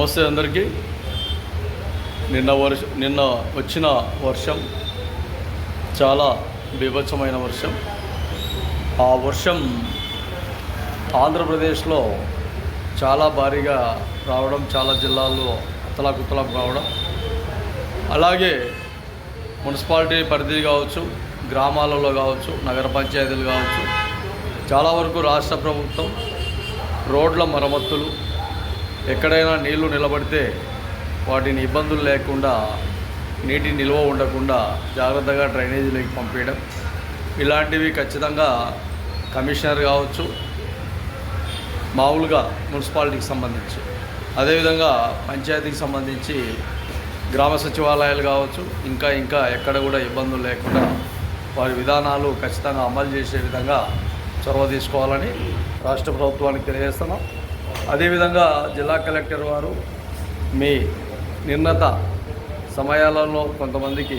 నమస్తే అందరికీ. నిన్న వర్ష నిన్న వచ్చిన వర్షం చాలా బీభత్సమైన వర్షం. ఆ వర్షం ఆంధ్రప్రదేశ్లో చాలా భారీగా రావడం చాలా జిల్లాల్లో అతలాకుతలం కావడం. అలాగే మున్సిపాలిటీ పరిధి కావచ్చు గ్రామాలలో కావచ్చు నగర పంచాయతీలు కావచ్చు చాలా వరకు రాష్ట్ర ప్రభుత్వం రోడ్ల మరమ్మతులు ఎక్కడైనా నీళ్ళు నిలబడితే వాటిని ఇబ్బందులు లేకుండా నీటి నిల్వ ఉండకుండా జాగ్రత్తగా డ్రైనేజీలోకి పంపించడం ఇలాంటివి ఖచ్చితంగా కమిషనర్ కావచ్చు మామూలుగా మున్సిపాలిటీకి సంబంధించి. అదేవిధంగా పంచాయతీకి సంబంధించి గ్రామ సచివాలయాలు కావచ్చు ఇంకా ఇంకా ఎక్కడ కూడా ఇబ్బందులు లేకుండా వారి విధానాలు ఖచ్చితంగా అమలు చేసే విధంగా చొరవ తీసుకోవాలని రాష్ట్ర ప్రభుత్వానికి తెలియజేస్తున్నాం. అదేవిధంగా జిల్లా కలెక్టర్ వారు మీ నిర్ణత సమయాలలో కొంతమందికి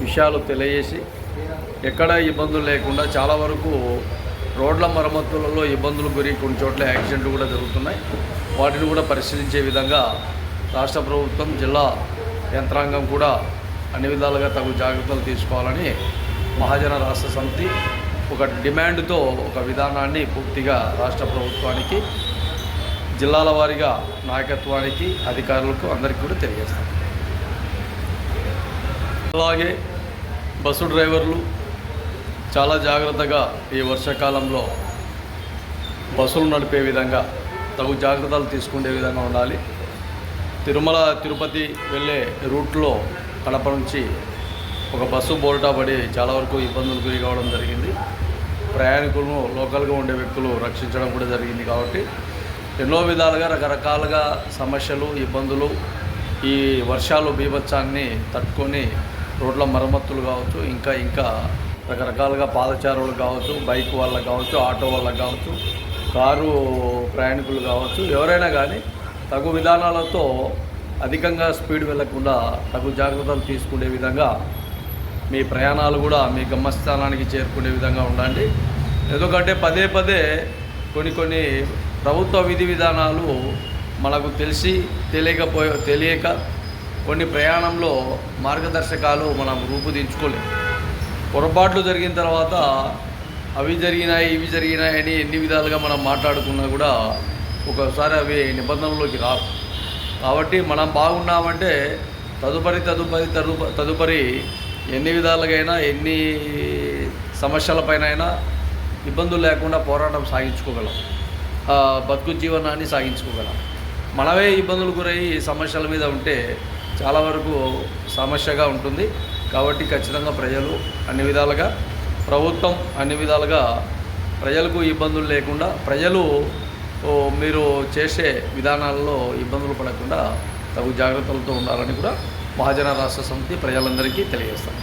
విషయాలు తెలియజేసి ఎక్కడ ఇబ్బందులు లేకుండా చాలా వరకు రోడ్ల మరమ్మతులలో ఇబ్బందులు గురి కొన్ని చోట్ల యాక్సిడెంట్లు కూడా జరుగుతున్నాయి. వాటిని కూడా పరిశీలించే విధంగా రాష్ట్ర ప్రభుత్వం జిల్లా యంత్రాంగం కూడా అన్ని విధాలుగా తగు జాగ్రత్తలు తీసుకోవాలని మహాజన రాష్ట్ర సమితి ఒక డిమాండ్తో ఒక విధానాన్ని పూర్తిగా రాష్ట్ర ప్రభుత్వానికి జిల్లాల వారీగా నాయకత్వానికి అధికారులకు అందరికీ కూడా తెలియజేస్తాం. అలాగే బస్సు డ్రైవర్లు చాలా జాగ్రత్తగా ఈ వర్షాకాలంలో బస్సులు నడిపే విధంగా తగు జాగ్రత్తలు తీసుకునే విధంగా ఉండాలి. తిరుమల తిరుపతి వెళ్ళే రూట్లో కడప నుంచి ఒక బస్సు బోల్టా పడి చాలా వరకు ఇబ్బందులు గురి కావడం జరిగింది. ప్రయాణికులను లోకల్గా ఉండే వ్యక్తులు రక్షించడం కూడా జరిగింది కాబట్టి ఎన్నో విధాలుగా రకరకాలుగా సమస్యలు ఇబ్బందులు ఈ వర్షాలు బీభత్సాన్ని తట్టుకొని రోడ్ల మరమ్మతులు కావచ్చు ఇంకా ఇంకా రకరకాలుగా పాదచారులు కావచ్చు బైక్ వాళ్ళకి కావచ్చు ఆటో వాళ్ళకి కావచ్చు కారు ప్రయాణికులు కావచ్చు ఎవరైనా కానీ తగు విధానాలతో అధికంగా స్పీడ్ వెళ్ళకుండా తగు జాగ్రత్తలు తీసుకునే విధంగా మీ ప్రయాణాలు కూడా మీ గమ్యస్థానానికి చేరుకునే విధంగా ఉండండి. ఎందుకంటే పదే పదే కొన్ని కొన్ని ప్రభుత్వ విధి విధానాలు మనకు తెలిసి తెలియకపోయే తెలియక కొన్ని ప్రయాణంలో మార్గదర్శకాలు మనం రూపుదించుకోలేము పొరపాట్లు జరిగిన తర్వాత అవి జరిగినాయి ఇవి జరిగినాయి అని ఎన్ని విధాలుగా మనం మాట్లాడుకున్నా కూడా ఒకసారి అవి నిబంధనలోకి రావు. కాబట్టి మనం బాగున్నామంటే తదుపరి తదుపరి తదుపరి ఎన్ని విధాలుగైనా ఎన్ని సమస్యలపైన ఇబ్బందులు లేకుండా పోరాటం సాగించుకోగలం. బతుకు జీవనాన్ని సాగించుకోగలం. మనమే ఇబ్బందులు గురై సమస్యల మీద ఉంటే చాలా వరకు సమస్యగా ఉంటుంది. కాబట్టి ఖచ్చితంగా ప్రజలు అన్ని విధాలుగా ప్రభుత్వం అన్ని విధాలుగా ప్రజలకు ఇబ్బందులు లేకుండా ప్రజలు మీరు చేసే విధానాల్లో ఇబ్బందులు పడకుండా తగు జాగ్రత్తలతో ఉండాలని కూడా మహాజన రాష్ట్ర సమితి ప్రజలందరికీ తెలియజేస్తాం